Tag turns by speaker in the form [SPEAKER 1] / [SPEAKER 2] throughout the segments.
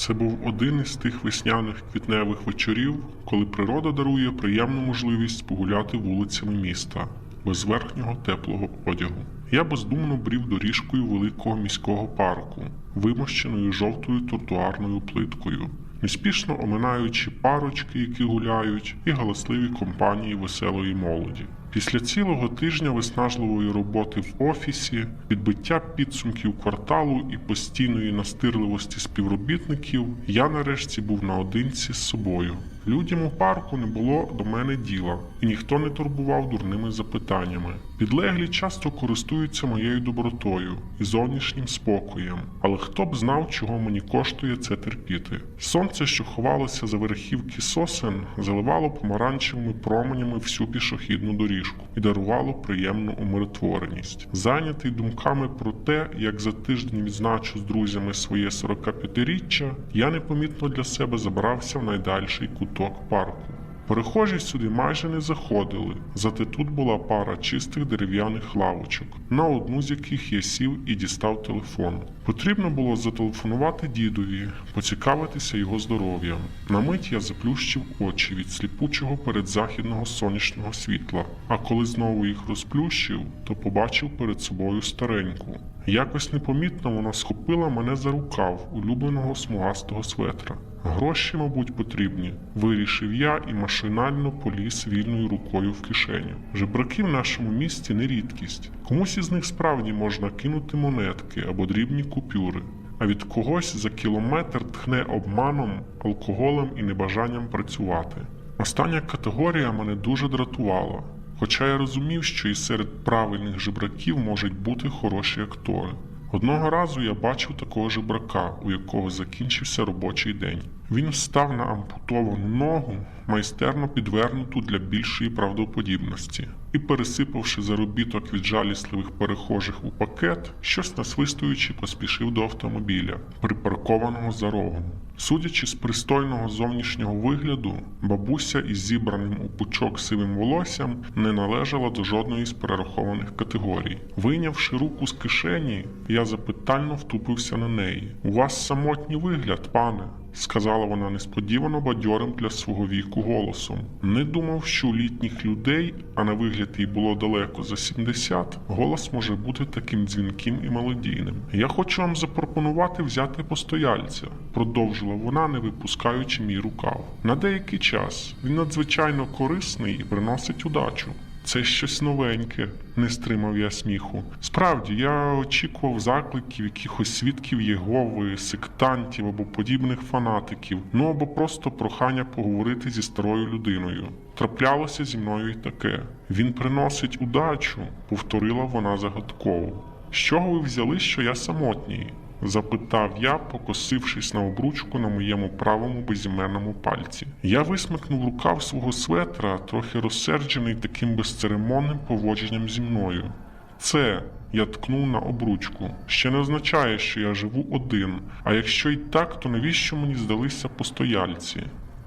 [SPEAKER 1] Це був один із тих весняних квітневих вечорів, коли природа дарує приємну можливість погуляти вулицями міста без верхнього теплого одягу. Я бездумно брів доріжкою великого міського парку, вимощеною жовтою тротуарною плиткою, неспішно оминаючи парочки, які гуляють, і галасливі компанії веселої молоді. Після цілого тижня виснажливої роботи в офісі, підбиття підсумків кварталу і постійної настирливості співробітників, я нарешті був наодинці з собою. Людям у парку не було до мене діла, і ніхто не турбував дурними запитаннями. Підлеглі часто користуються моєю добротою і зовнішнім спокоєм, але хто б знав, чого мені коштує це терпіти. Сонце, що ховалося за верхівки сосен, заливало помаранчевими променями всю пішохідну доріжку і дарувало приємну умиротвореність. Зайнятий думками про те, як за тиждень відзначу з друзями своє 45-річчя, я непомітно для себе забрався в найдальший куток парку. Перехожі сюди майже не заходили, зате тут була пара чистих дерев'яних лавочок, на одну з яких я сів і дістав телефон. Потрібно було зателефонувати дідові, поцікавитися його здоров'ям. На мить я заплющив очі від сліпучого передзахідного сонячного світла, а коли знову їх розплющив, то побачив перед собою стареньку. Якось непомітно вона схопила мене за рукав улюбленого смугастого светра. Гроші, мабуть, потрібні, вирішив я і машинально поліз вільною рукою в кишеню. Жебраки в нашому місті не рідкість. Комусь із них справді можна кинути монетки або дрібні купюри, а від когось за кілометр тхне обманом, алкоголем і небажанням працювати. Остання категорія мене дуже дратувала, хоча я розумів, що і серед правильних жебраків можуть бути хороші актори. Одного разу я бачив такого жебрака, у якого закінчився робочий день. Він встав на ампутовану ногу, майстерно підвернуту для більшої правдоподібності, і, пересипавши заробіток від жалісливих перехожих у пакет, щось насвистуючи, поспішив до автомобіля, припаркованого за рогом. Судячи з пристойного зовнішнього вигляду, бабуся із зібраним у пучок сивим волоссям не належала до жодної з перерахованих категорій. Вийнявши руку з кишені, я запитально втупився на неї. У вас самотній вигляд, пане сказала вона несподівано бадьорим для свого віку голосом. Не думав, що у літніх людей, а на вигляд їй було далеко за 70, голос може бути таким дзвінким і мелодійним. Я хочу вам запропонувати взяти постояльця, продовжила вона, не випускаючи мій рукав. На деякий час він надзвичайно корисний і приносить удачу. Це щось новеньке, не стримав я сміху. Справді, я очікував закликів якихось свідків Єгови, сектантів або подібних фанатиків, ну або просто прохання поговорити зі старою людиною. Траплялося зі мною й таке. Він приносить удачу, повторила вона загадково. З чого ви взяли, що я самотній? Запитав я, покосившись на обручку на моєму правому безіменному пальці. Я висмикнув рукав свого светра, трохи розсерджений таким безцеремонним поводженням зі мною. Це я ткнув на обручку. Ще не означає, що я живу один. А якщо й так, то навіщо мені здалися постояльці?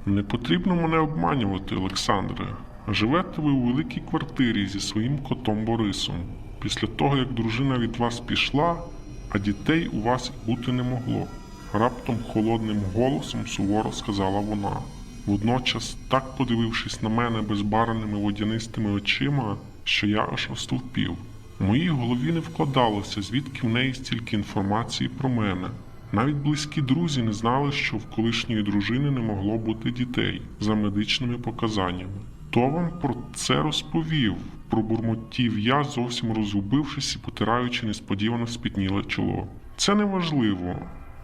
[SPEAKER 1] Не потрібно мене обманювати, Олександре. Живете ви у великій квартирі зі своїм котом Борисом. Після того, як дружина від вас пішла, а дітей у вас бути не могло. Раптом холодним голосом суворо сказала вона. Водночас, так подивившись на мене безбарвними водянистими очима, що я аж остовпів. У моїй голові не вкладалося, звідки в неї стільки інформації про мене. Навіть близькі друзі не знали, що в колишньої дружини не могло бути дітей за медичними показаннями. Хто вам про це розповів? Пробурмотів я, зовсім розгубившись і потираючи несподівано спітніле чоло. Це неважливо.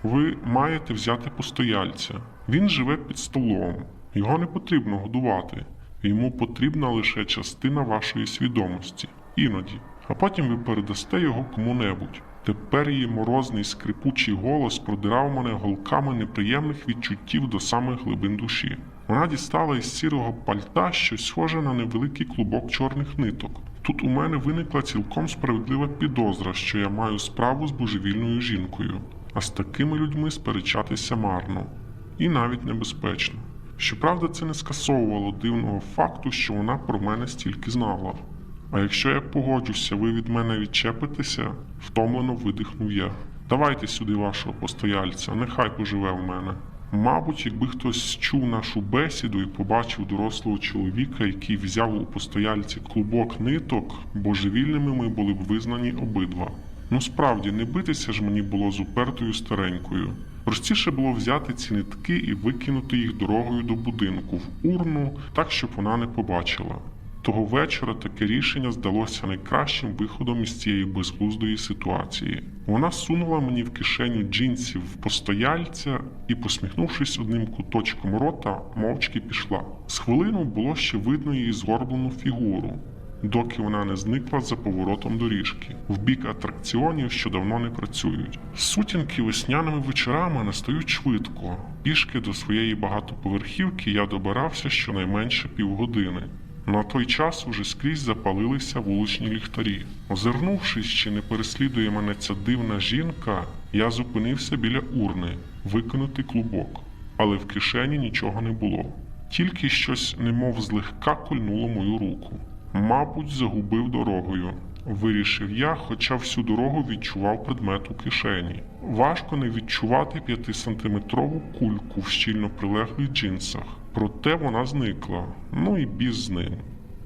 [SPEAKER 1] Ви маєте взяти постояльця. Він живе під столом. Його не потрібно годувати. Йому потрібна лише частина вашої свідомості. Іноді. А потім ви передасте його кому-небудь. Тепер її морозний скрипучий голос продирав мене голками неприємних відчуттів до самих глибин душі. Вона дістала із сірого пальта щось схоже на невеликий клубок чорних ниток. Тут у мене виникла цілком справедлива підозра, що я маю справу з божевільною жінкою, а з такими людьми сперечатися марно і навіть небезпечно. Щоправда, це не скасовувало дивного факту, що вона про мене стільки знала. А якщо я погоджуся, ви від мене відчепитеся, втомлено видихнув я. Давайте сюди вашого постояльця, нехай поживе в мене. Мабуть, якби хтось чув нашу бесіду і побачив дорослого чоловіка, який взяв у постояльці клубок ниток, божевільними ми були б визнані обидва. Ну справді, не битися ж мені було з упертою старенькою. Простіше було взяти ці нитки і викинути їх дорогою до будинку в урну, так щоб вона не побачила. Того вечора таке рішення здалося найкращим виходом із цієї безглуздої ситуації. Вона сунула мені в кишеню джинсів постояльця і, посміхнувшись одним куточком рота, мовчки пішла. З хвилину було ще видно її згорблену фігуру, доки вона не зникла за поворотом доріжки в бік атракціонів, що давно не працюють. Сутінки весняними вечорами настають швидко. Пішки до своєї багатоповерхівки я добирався щонайменше півгодини. На той час уже скрізь запалилися вуличні ліхтарі. Озирнувшись, чи не переслідує мене ця дивна жінка, я зупинився біля урни, викинути клубок, але в кишені нічого не було. Тільки щось, немов злегка кольнуло мою руку. Мабуть, загубив дорогою. Вирішив я, хоча всю дорогу відчував предмет у кишені. Важко не відчувати п'ятисантиметрову кульку в щільно прилеглих джинсах. Проте вона зникла. Ну і біз з ним.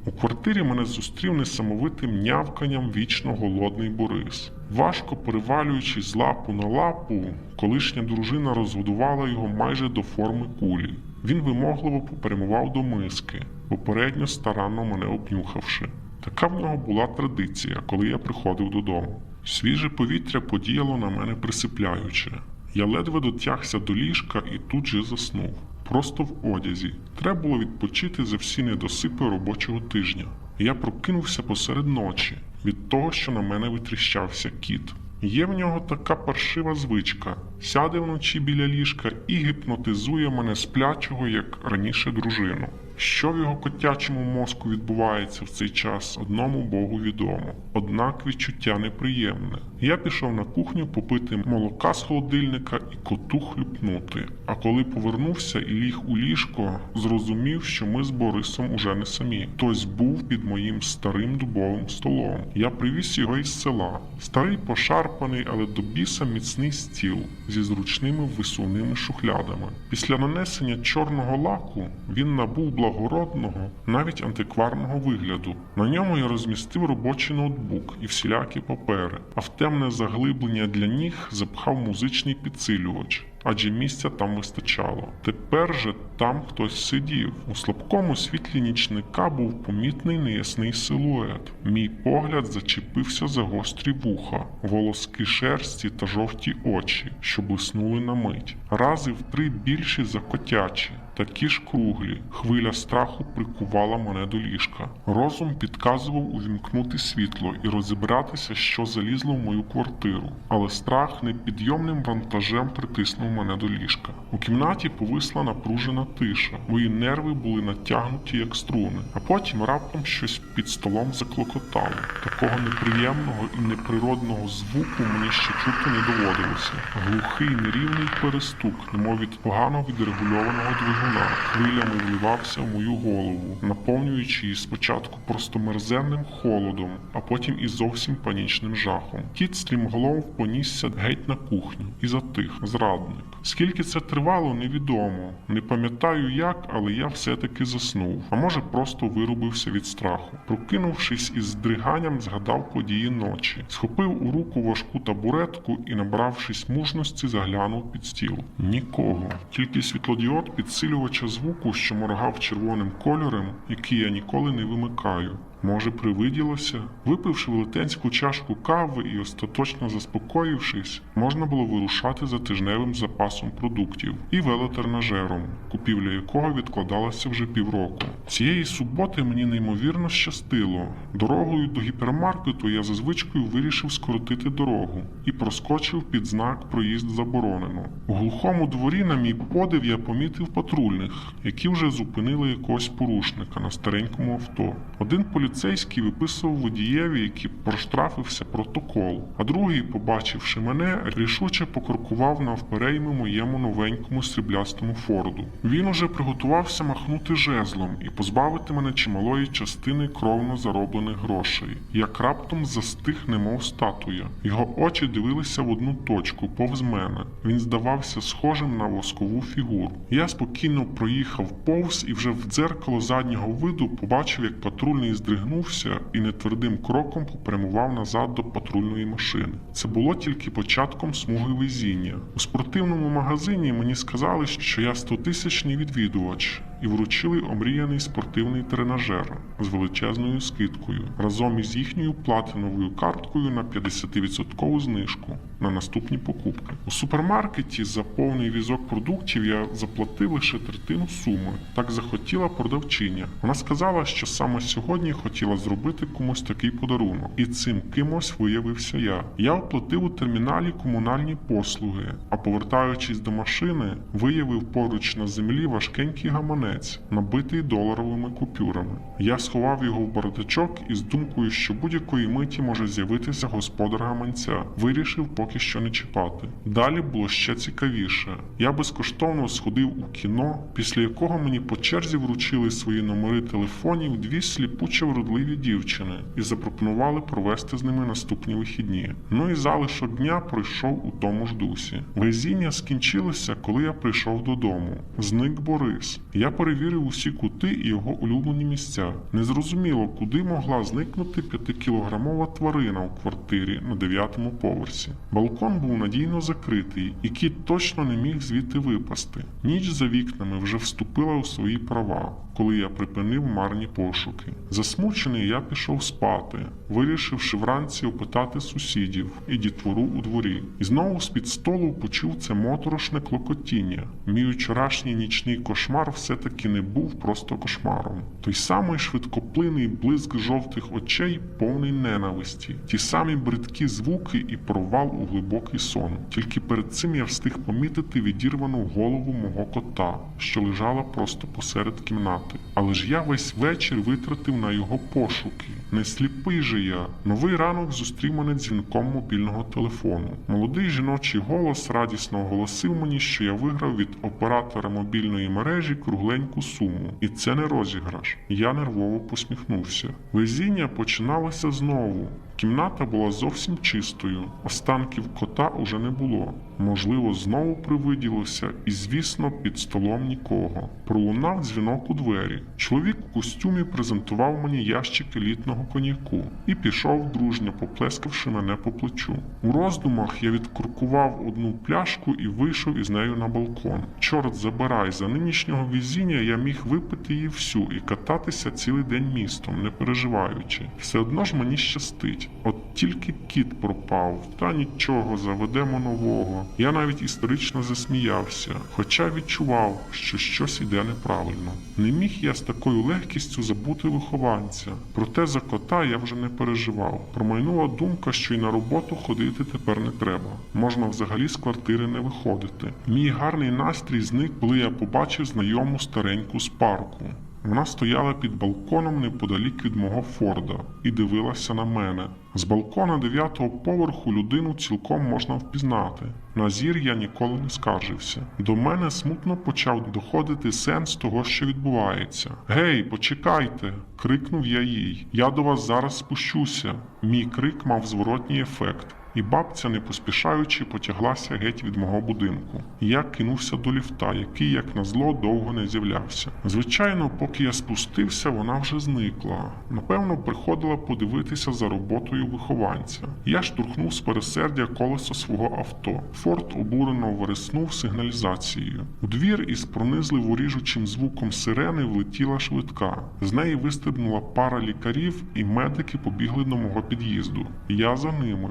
[SPEAKER 1] У квартирі мене зустрів несамовитим нявканням вічно голодний Борис. Важко перевалюючи з лапу на лапу, колишня дружина розгодувала його майже до форми кулі. Він вимогливо попрямував до миски, попередньо старанно мене обнюхавши. Така в нього була традиція, коли я приходив додому. Свіже повітря подіяло на мене присипляюче. Я ледве дотягся до ліжка і тут же заснув. Просто в одязі. Треба було відпочити за всі недосипи робочого тижня. Я прокинувся посеред ночі від того, що на мене витріщався кіт. Є в нього така паршива звичка: сяде вночі біля ліжка і гіпнотизує мене сплячого, як раніше дружину. Що в його котячому мозку відбувається в цей час, одному Богу відомо. Однак відчуття неприємне. Я пішов на кухню попити молока з холодильника і коту хлюпнути. А коли повернувся і ліг у ліжко, зрозумів, що ми з Борисом уже не самі. Хтось був під моїм старим дубовим столом. Я привіз його із села. Старий пошарпаний, але до біса міцний стіл зі зручними висувними шухлядами. Після нанесення чорного лаку він набув благородного, навіть антикварного вигляду. На ньому я розмістив робочий ноутбук і всілякі папери, а в темне заглиблення для ніг запхав музичний підсилювач. Адже місця там вистачало. Тепер же там хтось сидів. У слабкому світлі нічника був помітний неясний силует. Мій погляд зачепився за гострі вуха, волоски шерсті та жовті очі, що блиснули на мить. Рази в три більші за котячі. Такі ж круглі, хвиля страху прикувала мене до ліжка. Розум підказував увімкнути світло і розібратися, що залізло в мою квартиру, але страх непідйомним вантажем притиснув мене до ліжка. У кімнаті повисла напружена тиша, мої нерви були натягнуті як струни, а потім раптом щось під столом заклокотало. Такого неприємного і неприродного звуку мені ще чути не доводилося. Глухий нерівний перестук, немов від погано відрегульованого двигуна, хвилями вливався в мою голову, наповнюючи її спочатку просто мерзенним холодом, а потім і зовсім панічним жахом. Кіт стрімголов понісся геть на кухню і затих, зрадник. Скільки це тривало, невідомо. Не пам'ятаю як, але я все-таки заснув, а може просто вирубився від страху. Прокинувшись із здриганням, згадав події ночі, схопив у руку важку табуретку і, набравшись мужності, заглянув під стіл. Нікого, тільки світлодіод підсилювача звуку, що моргав червоним кольором, який я ніколи не вимикаю. Може, привиділося? Випивши велетенську чашку кави і остаточно заспокоївшись, можна було вирушати за тижневим запасом продуктів і велотернажером, купівля якого відкладалася вже півроку. Цієї суботи мені неймовірно щастило. Дорогою до гіпермаркету я за звичкою вирішив скоротити дорогу і проскочив під знак проїзд заборонено. У глухому дворі, на мій подив, я помітив патрульних, які вже зупинили якогось порушника на старенькому авто. Один поліцейський поліцейський виписував водієві, який проштрафився протокол, а другий, побачивши мене, рішуче покрокував навперейми моєму новенькому сріблястому форду. Він уже приготувався махнути жезлом і позбавити мене чималої частини кровно зароблених грошей. Як раптом застиг, немов статуя. Його очі дивилися в одну точку, повз мене. Він здавався схожим на воскову фігуру. Я спокійно проїхав повз і вже в дзеркало заднього виду побачив, як патрульний здригнувся і нетвердим кроком попрямував назад до патрульної машини. Це було тільки початком смуги везіння. У спортивному магазині мені сказали, що я стотисячний відвідувач. І вручили омріяний спортивний тренажер з величезною скидкою разом із їхньою платиновою карткою на 50% знижку на наступні покупки. У супермаркеті за повний візок продуктів я заплатив лише третину суми. Так захотіла продавчиня. Вона сказала, що саме сьогодні хотіла зробити комусь такий подарунок, і цим кимось виявився я. Я оплатив у терміналі комунальні послуги, а повертаючись до машини, виявив поруч на землі важкенький гаманець, набитий доларовими купюрами. Я сховав його в бардачок із думкою, що будь-якої миті може з'явитися господар гаманця. Вирішив поки що не чіпати. Далі було ще цікавіше. Я безкоштовно сходив у кіно, після якого мені по черзі вручили свої номери телефонів дві сліпуче вродливі дівчини і запропонували провести з ними наступні вихідні. Ну і залишок дня пройшов у тому ж дусі. Везіння скінчилося, коли я прийшов додому. Зник Борис. Я перевірив усі кути і його улюблені місця. Незрозуміло, куди могла зникнути п'ятикілограмова тварина у квартирі на дев'ятому поверсі. Балкон був надійно закритий, і кіт точно не міг звідти випасти. Ніч за вікнами вже вступила у свої права, коли я припинив марні пошуки. Засмучений я пішов спати, вирішивши вранці опитати сусідів і дітвору у дворі. І знову з-під столу почув це моторошне клокотіння. Мій вчорашній нічний кошмар все-таки не був просто кошмаром. Той самий швидкоплинний блиск жовтих очей, повний ненависті, ті самі бридкі звуки і провал у глибокий сон. Тільки перед цим я встиг помітити відірвану голову мого кота, що лежала просто посеред кімнати. Але ж я весь вечір витратив на його пошуки. Не сліпий же я. Новий ранок зустрів мене дзвінком мобільного телефону. Молодий жіночий голос радісно оголосив мені, що я виграв від оператора мобільної мережі кругленьку суму. І це не розіграш. Я нервово посміхнувся. Везіння починалося знову. Кімната була зовсім чистою, останків кота уже не було. Можливо, знову привиділося, і, звісно, під столом нікого. Пролунав дзвінок у двері. Чоловік у костюмі презентував мені ящик елітного коньяку і пішов, дружньо поплескавши мене по плечу. У роздумах я відкуркував одну пляшку і вийшов із нею на балкон. Чорт забирай, за нинішнього візіння я міг випити її всю і кататися цілий день містом, не переживаючи. Все одно ж мені щастить. От тільки кіт пропав, та нічого, заведемо нового. Я навіть історично засміявся, хоча відчував, що щось іде неправильно. Не міг я з такою легкістю забути вихованця. Проте за кота я вже не переживав. Промайнула думка, що й на роботу ходити тепер не треба. Можна взагалі з квартири не виходити. Мій гарний настрій зник, коли я побачив знайому стареньку з парку. Вона стояла під балконом неподалік від мого Форда і дивилася на мене. З балкона дев'ятого поверху людину цілком можна впізнати. На зір я ніколи не скаржився. До мене смутно почав доходити сенс того, що відбувається. Гей, почекайте! крикнув я їй. Я до вас зараз спущуся. Мій крик мав зворотній ефект. І бабця, не поспішаючи, потяглася геть від мого будинку. Я кинувся до ліфта, який, як назло, довго не з'являвся. Звичайно, поки я спустився, вона вже зникла. Напевно, приходила подивитися за роботою вихованця. Я штурхнув з пересердя колесо свого авто. Форд обурено вереснув сигналізацією. У двір із пронизливо ріжучим звуком сирени влетіла швидка. З неї вистрибнула пара лікарів, і медики побігли до мого під'їзду. Я за ними.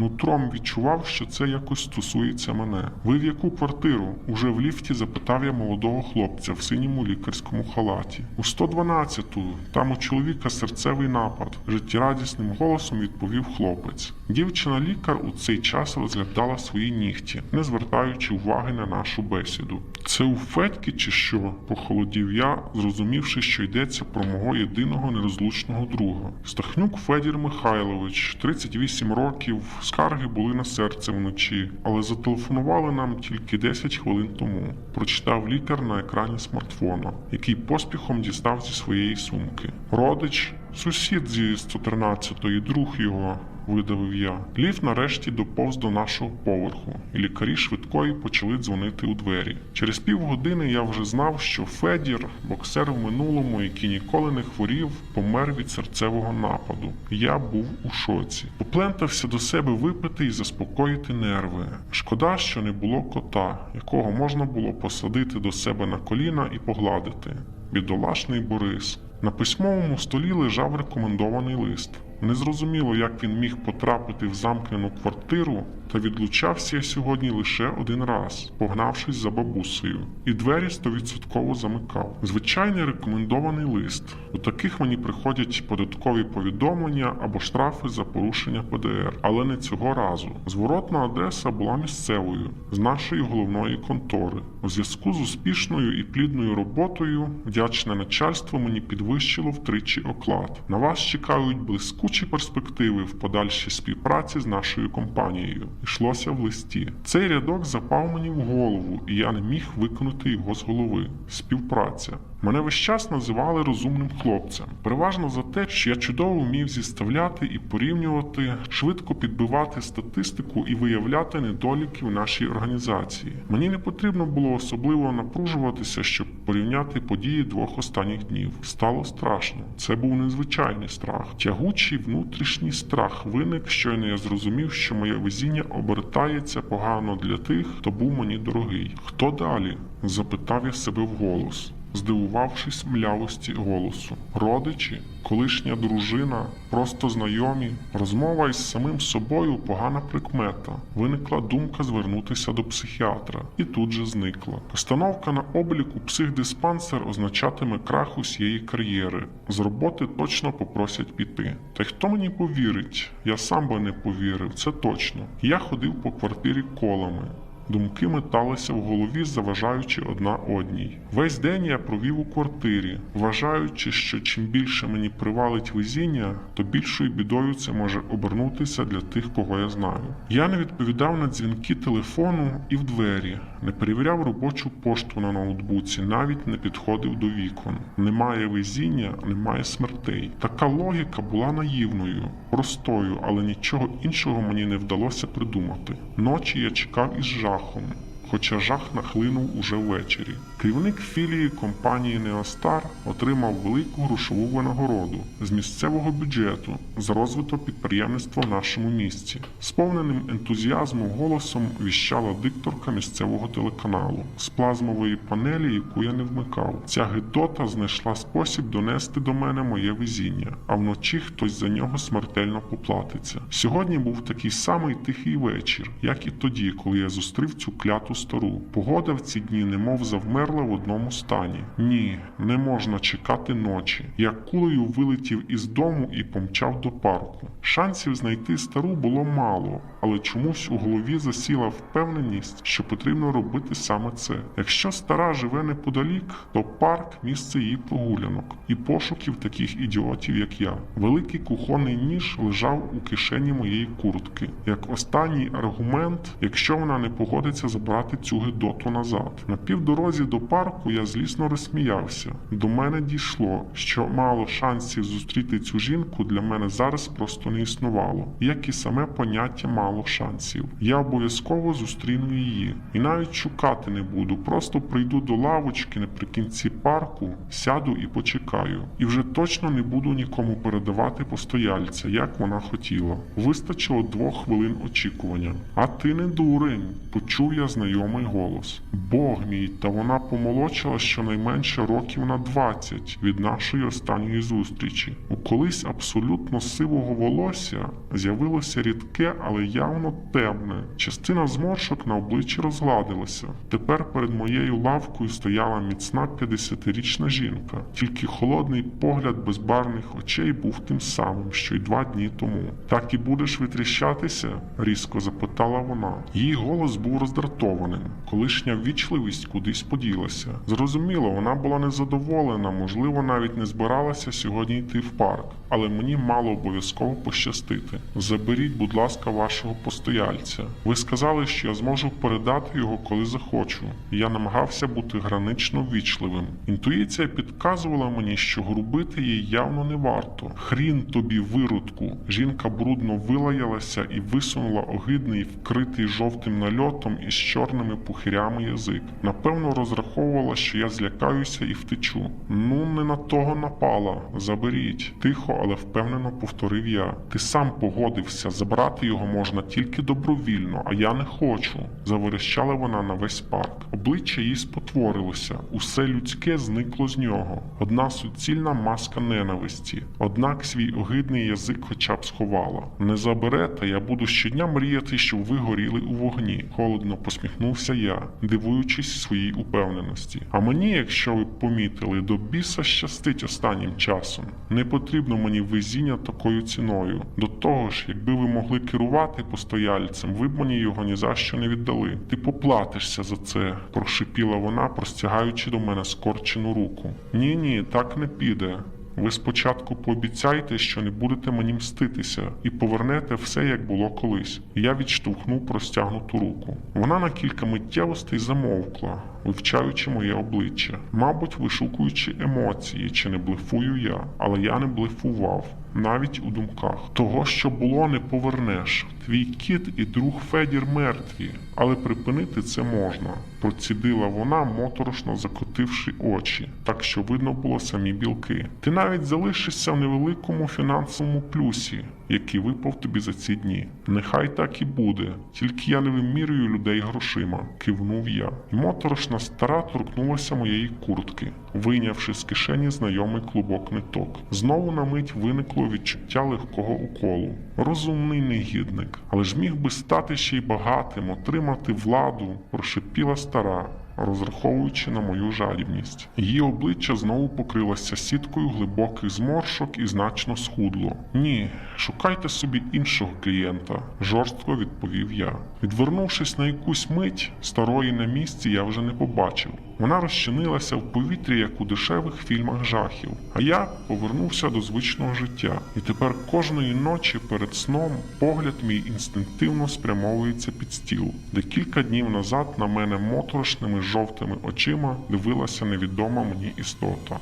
[SPEAKER 1] Нутром відчував, що це якось стосується мене. Ви в яку квартиру? Уже в ліфті запитав я молодого хлопця в синьому лікарському халаті. У 112-ту, там у чоловіка серцевий напад, життєрадісним голосом відповів хлопець. Дівчина-лікар у цей час розглядала свої нігті, не звертаючи уваги на нашу бесіду. Це у Федьки чи що? похолодів я, зрозумівши, що йдеться про мого єдиного нерозлучного друга. Стахнюк Федір Михайлович, 38 років, скарги були на серце вночі, але зателефонували нам тільки 10 хвилин тому. Прочитав лікар на екрані смартфона, який поспіхом дістав зі своєї сумки. Родич, сусід зі 113-ї, друг його. Видавив я. Ліфт нарешті доповз до нашого поверху, і лікарі швидкої почали дзвонити у двері. Через півгодини я вже знав, що Федір, боксер в минулому, який ніколи не хворів, помер від серцевого нападу. Я був у шоці. Поплентався до себе випити і заспокоїти нерви. Шкода, що не було кота, якого можна було посадити до себе на коліна і погладити. Бідолашний Борис. На письмовому столі лежав рекомендований лист. Незрозуміло, як він міг потрапити в замкнену квартиру, та відлучався я сьогодні лише один раз, погнавшись за бабусею, і двері стовідсотково замикав. Звичайний рекомендований лист. У таких мені приходять податкові повідомлення або штрафи за порушення ПДР, але не цього разу. Зворотна адреса була місцевою з нашої головної контори. У зв'язку з успішною і плідною роботою вдячне начальство мені підвищило втричі оклад. На вас чекають блискучі перспективи в подальшій співпраці з нашою компанією. Йшлося в листі. Цей рядок запав мені в голову, і я не міг викинути його з голови. Співпраця. Мене весь час називали розумним хлопцем, переважно за те, що я чудово вмів зіставляти і порівнювати, швидко підбивати статистику і виявляти недоліки в нашій організації. Мені не потрібно було особливо напружуватися, щоб порівняти події двох останніх днів. Стало страшно. Це був незвичайний страх. Тягучий внутрішній страх виник, щойно я зрозумів, що моє везіння обертається погано для тих, хто був мені дорогий. Хто далі? запитав я себе вголос здивувавшись млявості голосу. Родичі, колишня дружина, просто знайомі, розмова із самим собою погана прикмета. Виникла думка звернутися до психіатра, і тут же зникла. Постановка на обліку психдиспансер означатиме крах усієї кар'єри. З роботи точно попросять піти. Та й хто мені повірить? Я сам би не повірив, це точно. Я ходив по квартирі колами. Думки металися в голові, заважаючи одна одній. Весь день я провів у квартирі, вважаючи, що чим більше мені привалить везіння, то більшою бідою це може обернутися для тих, кого я знаю. Я не відповідав на дзвінки телефону і в двері, не перевіряв робочу пошту на ноутбуці, навіть не підходив до вікон. Немає везіння, немає смертей. Така логіка була наївною, простою, але нічого іншого мені не вдалося придумати. Ночі я чекав із жахом أخلاقهم хоча жах нахлинув уже ввечері. Керівник філії компанії Неостар отримав велику грошову винагороду з місцевого бюджету за розвиток підприємництва в нашому місті. Сповненим ентузіазмом голосом віщала дикторка місцевого телеканалу з плазмової панелі, яку я не вмикав. Ця гидота знайшла спосіб донести до мене моє везіння, а вночі хтось за нього смертельно поплатиться. Сьогодні був такий самий тихий вечір, як і тоді, коли я зустрів цю кляту стару. Погода в ці дні немов завмерла в одному стані. Ні, не можна чекати ночі. Я кулею вилетів із дому і помчав до парку. Шансів знайти стару було мало, але чомусь у голові засіла впевненість, що потрібно робити саме це. Якщо стара живе неподалік, то парк місце її прогулянок і пошуків таких ідіотів, як я. Великий кухонний ніж лежав у кишені моєї куртки, як останній аргумент, якщо вона не погодиться забрати цю гидоту назад. На півдорозі до парку я злісно розсміявся. До мене дійшло, що мало шансів зустріти цю жінку для мене зараз просто не існувало, як і саме поняття мало шансів. Я обов'язково зустріну її і навіть шукати не буду. Просто прийду до лавочки наприкінці парку, сяду і почекаю. І вже точно не буду нікому передавати постояльця, як вона хотіла. Вистачило двох хвилин очікування. А ти не дурень, почув я знайомий голос. Бог мій, та вона помолодшала щонайменше років на 20 від нашої останньої зустрічі. У колись абсолютно сивого волосся з'явилося рідке, але явно темне. Частина зморшок на обличчі розгладилася. Тепер перед моєю лавкою стояла міцна 50-річна жінка. Тільки холодний погляд безбарвних очей був тим самим, що й два дні тому. Так і будеш витріщатися? різко запитала вона. Її голос був роздратованим. Колишня ввічливість кудись поділася. Зрозуміло, вона була незадоволена, можливо, навіть не збиралася сьогодні йти в парк, але мені мало обов'язково пощастити. Заберіть, будь ласка, вашого постояльця. Ви сказали, що я зможу передати його, коли захочу. Я намагався бути гранично ввічливим. Інтуїція підказувала мені, що грубити їй явно не варто. Хрін тобі, виродку. Жінка брудно вилаялася і висунула огидний, вкритий жовтим нальотом із чорними пухирями язик. Напевно, розраховувала, що я злякаюся і втечу. Ну, не на того напала. Заберіть. Тихо, але впевнено повторив я. Ти сам погодився, забрати його можна тільки добровільно, а я не хочу. Заверещала вона на весь парк. Обличчя їй спотворилося, усе людське зникло з нього. Одна суцільна маска ненависті. Однак свій огидний язик хоча б сховала. Не заберете, я буду щодня мріяти, щоб ви горіли у вогні. Холодно посміхнувся я, дивуючись своїй упевненості. А мені, якщо ви помітили, до біса щастить останнім часом. Не потрібно мені везіння такою ціною. До того ж, якби ви могли керувати постояльцем, ви б мені його ні за що не віддали. Ти поплатишся за це, прошипіла вона, простягаючи до мене скорчену руку. Ні, ні, так не піде. Ви спочатку пообіцяйте, що не будете мені мститися, і повернете все, як було колись. Я відштовхнув простягнуту руку. Вона на кілька миттєвостей замовкла, вивчаючи моє обличчя, мабуть, вишукуючи емоції, чи не блефую я, але я не блефував. Навіть у думках того, що було, не повернеш. Твій кіт і друг Федір мертві, але припинити це можна. Процідила вона, моторошно закотивши очі, так що видно було самі білки. Ти навіть залишишся в невеликому фінансовому плюсі, який випав тобі за ці дні. Нехай так і буде, тільки я не вимірюю людей грошима, кивнув я. І моторошна стара торкнулася моєї куртки, вийнявши з кишені знайомий клубок ниток. Знову на мить виникло відчуття легкого уколу. Розумний негідник, але ж міг би стати ще й багатим, отримати владу, прошипіла стара. Розраховуючи на мою жадібність, її обличчя знову покрилося сіткою глибоких зморшок і значно схудло. Ні, шукайте собі іншого клієнта, жорстко відповів я. Відвернувшись на якусь мить, старої на місці я вже не побачив. Вона розчинилася в повітрі, як у дешевих фільмах жахів. А я повернувся до звичного життя. І тепер кожної ночі перед сном погляд мій інстинктивно спрямовується під стіл, де кілька днів назад на мене моторошними жовтими очима дивилася невідома мені істота.